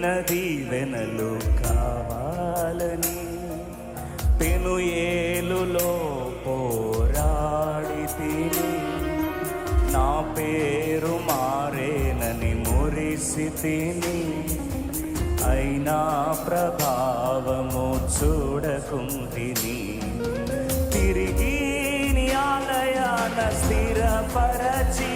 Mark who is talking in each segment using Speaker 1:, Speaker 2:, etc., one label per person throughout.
Speaker 1: నిండిన దీవెనలు కావాలని పెను ఏలులో పోరాడి తిని నా పేరు మారేనని మురిసి తిని అయినా ప్రభావము చూడకుంటిని. తిరిగి ఆలయాన స్థిరపరచి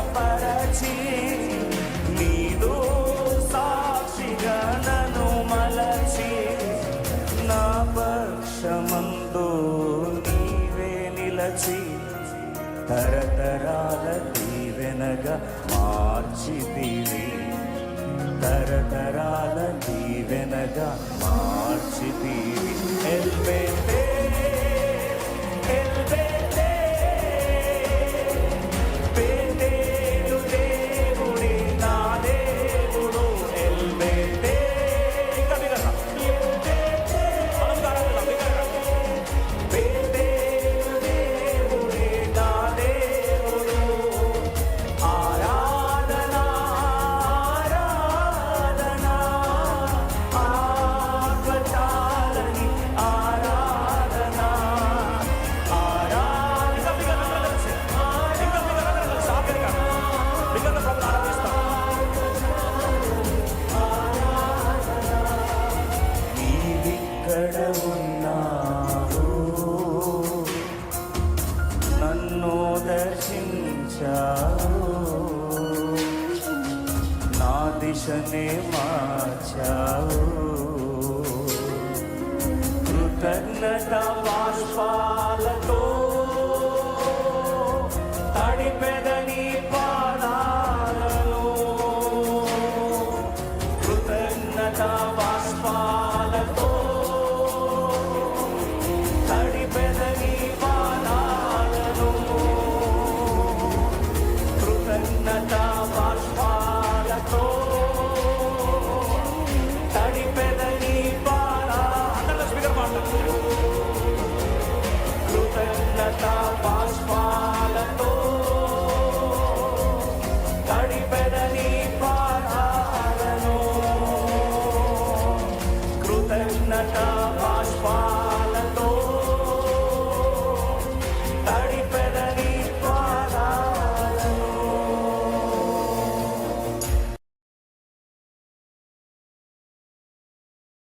Speaker 1: స్థిరపరచి నీదు సాక్షిగా నన్ను మలచి నా పక్షమందు నీవే నిలచి తరతరాల దీవెనగా మార్చితివి. తరతరాల దీవెనగా మార్చితివి. నా దిశనే మార్చావు. కృతజ్ఞత బాష్పాలతో బాష్పాలతో తడిపే